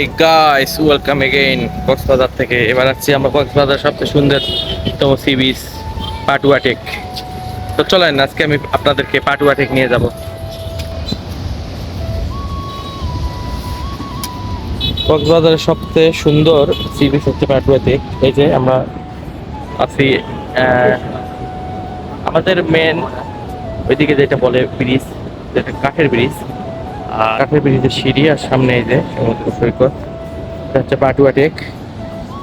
এই guys welcome again Cox's Bazar থেকে এবার আসছি আমরা কক্সবাজার সবচেয়ে সুন্দরতম সি বিচ পাটুয়া টেক তো চলেন, আজকে আমি আপনাদেরকে পাটুয়া টেক নিয়ে যাব। কক্সবাজারের সবচেয়ে সুন্দর সি বিচ হচ্ছে পাটুয়া টেক এই যে আমরা আছি আমাদের মেন ওইদিকে যেটা বলে ব্রিজ, যেটা কাঠের ব্রিজ। আর কাঠের ব্রিজের সিঁড়ি আর সামনে এই যে সমুদ্র সৈকত, এটা হচ্ছে পাটুয়া টেক।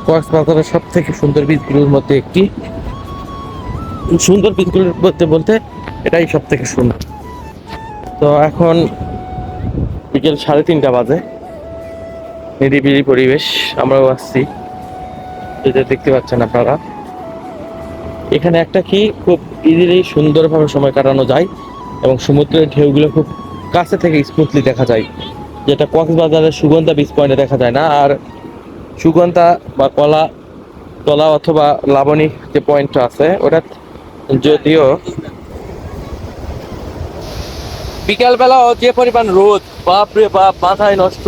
কক্সবাজারের সব থেকে সুন্দর বীজগুলোর মধ্যে একটি। সুন্দর বীজগুলোর বলতে বলতে এটাই সব থেকে সুন্দর। তো এখন বিকেল সাড়ে তিনটা বাজে। নিরিবিলি পরিবেশ, আমরাও আসছি। এই যে দেখতে পাচ্ছেন আপনারা। এখানে একটা কি খুব ইজিলি সুন্দরভাবে সময় কাটানো যায় এবং সমুদ্রের ঢেউগুলো খুব কাছে থেকে স্মুথলি দেখা যায়। যেটা কক্সবাজারের সুগন্ধা বিচ পয়েন্টে দেখা যায় না। আর সুগন্ধা বা কলা, তলা অথবা লাবণী যে পয়েন্টটা আছে, ওটা যদিও বিকালবেলাও যে পরিমাণ রোদ বাপরে বাপ, মাথায় নষ্ট,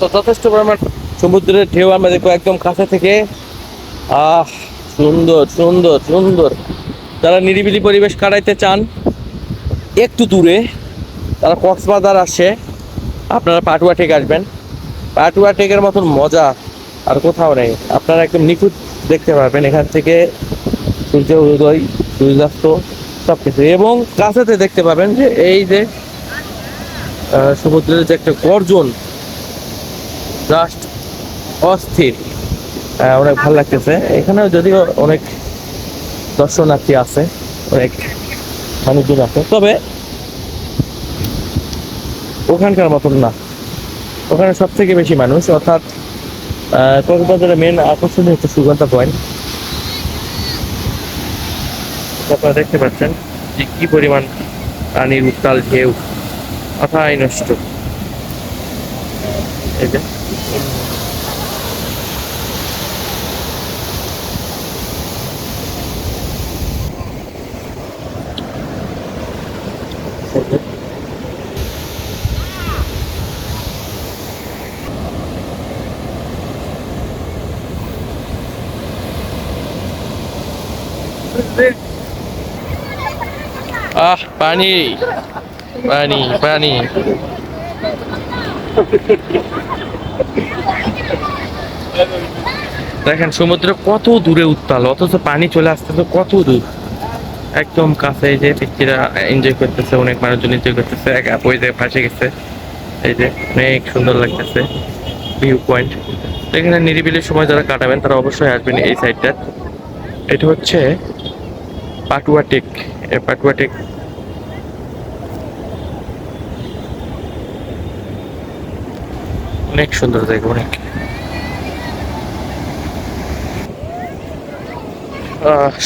তো যথেষ্ট পরিমাণ সমুদ্রের ঢেউ আমরা দেখব একদম কাছে থেকে। আহ, সুন্দর সুন্দর সুন্দর। যারা নিরিবিলি পরিবেশ কাটাইতে চান, একটু দূরে তারা কক্সবাজার আসে, আপনারা পাটুয়া টেক আসবেন। পাটুয়া টেকের মতন মজা আর কোথাও নেই। আপনারা একদম নিখুঁত দেখতে পারবেন এখান থেকে সূর্য, উদয়, সূর্যাস্ত সব কিছু এবং কাছেতে দেখতে পাবেন যে এই যে সমুদ্রের যে একটা গর্জন, জাস্ট অস্থির। অনেক ভালো লাগতেছে। এখানেও যদিও অনেক দর্শনার্থী আছে, অনেক মানুষজন আছে। তবে ওখানকার মতন না। ওখানে সব থেকে বেশি মানুষ, অর্থাৎ কক্সবাজারের মেন আকর্ষণ হচ্ছে সুগন্ধা পয়েন্ট আপনারা দেখতে পাচ্ছেন যে কি পরিমাণ পানির উত্তাল ঢেউ মাথায় নষ্ট। যে। আহ, পানি। পানি পানি। দেখেন, সমুদ্র কত দূরে উত্তাল, অথচ পানি চলে আসতেছে কত দূর। একদম কাছে যে পিচ্ছিরা এনজয় করতেছে, অনেক মানুষজন এনজয় করতেছে, এক ওই যে ফাঁসে গেছে, এই যে অনেক সুন্দর লাগতেছে ভিউ পয়েন্ট এখানে নিরিবিলির সময় যারা কাটাবেন, তারা অবশ্যই আসবেন এই সাইডটা এটা হচ্ছে পাটুয়া টেক পাটুয়া টেক। অনেক সুন্দর জায়গা অনেক।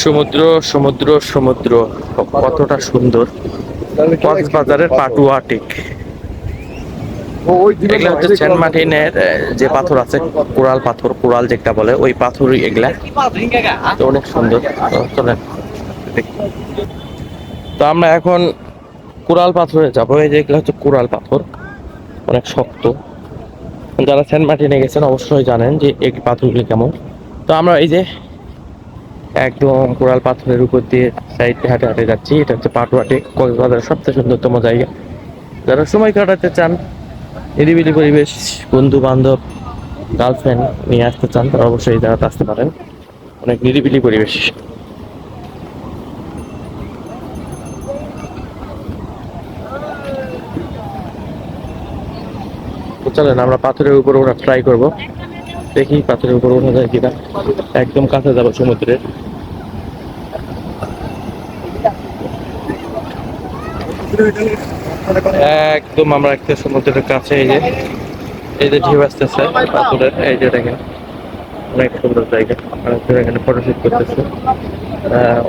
সমুদ্র সমুদ্র সমুদ্র কতটা সুন্দর। কক্সবাজারের পাটুয়া টেক। এগুলা হচ্ছে সেন্ট যে পাথর আছে কোরাল পাথর কোরাল যেটা বলে ওই পাথরই এগুলা। তো অনেক সুন্দর। চলেন। তো আমরা এখন কোরাল পাথরে যাব। এই যে এগুলো হচ্ছে কোরাল পাথর। অনেক শক্ত। যারা সেন্ট মার্টিনে গেছেন অবশ্যই জানেন যে এই পাথরগুলি কেমন। তো আমরা এই যে একদম কোরাল পাথরের উপর দিয়ে সাইডে হাঁটে হাঁটে যাচ্ছি। এটা হচ্ছে পাটুয়াটে, কক্সবাজারের সবচেয়ে সুন্দরতম জায়গা। যারা সময় কাটাতে চান, নিরিবিলি পরিবেশ বন্ধু বান্ধব গার্লফ্রেন্ড নিয়ে আসতে চান, তারা অবশ্যই জায়গাতে আসতে পারেন। অনেক নিরিবিলি পরিবেশ। চলেন, আমরা পাথরের উপরে ওরা ট্রাই করব। দেখি পাথরের উপরে ওঠা যায় কিনা। একদম কাছে যাব সমুদ্রের একদম আমরা একটা সমুদ্রের কাছে এই যে এই যে ঢেউ আসতেছে পাথরের, এই যে দেখেন। অনেক সুন্দর জায়গা। মানুষজন এখানে ফটোশুট করতেছে।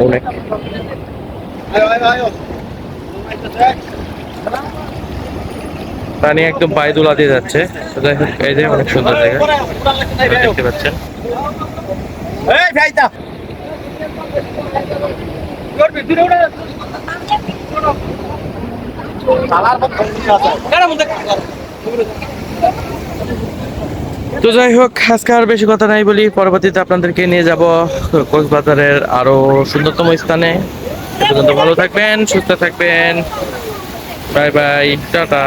অনেক। পানি একদম পায়ে দোলা দিয়ে যাচ্ছে। তো যাই হোক, এই যে অনেক সুন্দর জায়গা। দেখতে পাচ্ছেন। তো যাই হোক আজকে আর বেশি কথা নাই বলি। পরবর্তীতে আপনাদেরকে নিয়ে যাব কক্সবাজারের আরও সুন্দরতম স্থানে। সে পর্যন্ত ভালো থাকবেন সুস্থ থাকবেন। Bye bye tata.